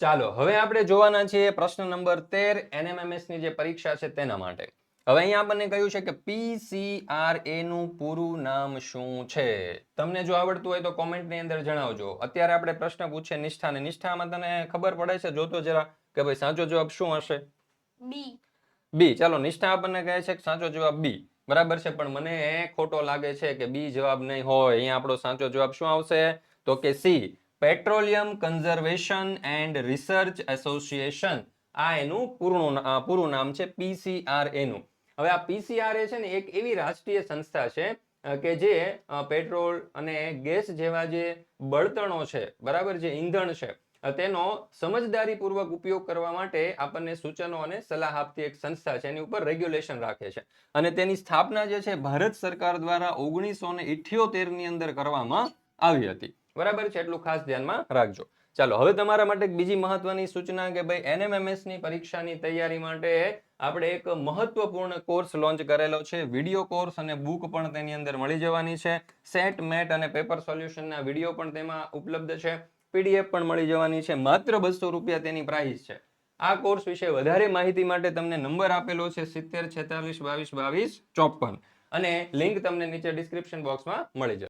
ચાલો હવે આપણે જોવાના છીએ પ્રશ્ન નંબર તેર એનએમએમએસની જે પરીક્ષા છે તેના માટે. હવે અહીંયા આપણને કહ્યું છે કે પીસીઆરએ નું પૂરું નામ શું છે? તમને જો આવડતું હોય તો કોમેન્ટની અંદર જણાવજો. અત્યારે આપણે પ્રશ્ન પૂછીએ નિષ્ઠા ને. નિષ્ઠામાં તને ખબર પડે છે? જોતો જરા કે ભાઈ સાચો જવાબ શું હશે? બી. બી. ચાલો નિષ્ઠા આપણને કહે છે કે સાચો જવાબ બી. બરાબર છે? પણ મને ખોટો લાગે છે કે બી જવાબ નહીં હોય. અહીંયા આપણો સાચો જવાબ શું આવશે? તો કે C. Petroleum conservation and research association. આ એનું પૂરું પૂરું નામ છે પીસીઆરએનું હવે આ પીસીઆરએ છે ને, એક એવી રાષ્ટ્રીય સંસ્થા છે કે જે પેટ્રોલ અને ગેસ જેવા જે બળતણો છે, બરાબર, જે ઈંધણ છે તેનો સમજદારીપૂર્વક ઉપયોગ કરવા માટે આપણને સૂચનો અને સલાહ આપતી એક સંસ્થા છે, એની ઉપર રેગ્યુલેશન રાખે છે. અને તેની સ્થાપના જે છે, ભારત સરકાર દ્વારા ઓગણીસો ને ની અંદર કરવામાં આવી હતી. બરાબર છે? એટલું ખાસ ધ્યાનમાં રાખજો. ચાલો, હવે તમારા માટે બીજી મહત્વની સૂચના કે ભાઈ એનએમએમએસની પરીક્ષાની તૈયારી માટે આપણે એક મહત્વપૂર્ણ કોર્સ લોન્ચ કરેલો છે. વીડિયો કોર્સ અને બુક પણ તેની અંદર મળી જવાની છે. સેટ, મેટ અને પેપર સોલ્યુશનના વીડિયો પણ તેમાં ઉપલબ્ધ છે. પીડીએફ પણ મળી જવાની છે. માત્ર બસો રૂપિયા તેની પ્રાઇસ છે. આ કોર્સ વિશે વધારે માહિતી માટે તમને નંબર આપેલો છે સિત્તેર, છેતાલીસ, બાવીસ બાવીસ, ચોપન. અને લિંક તમને નીચે ડિસ્ક્રિપ્શન બોક્સમાં મળી જશે.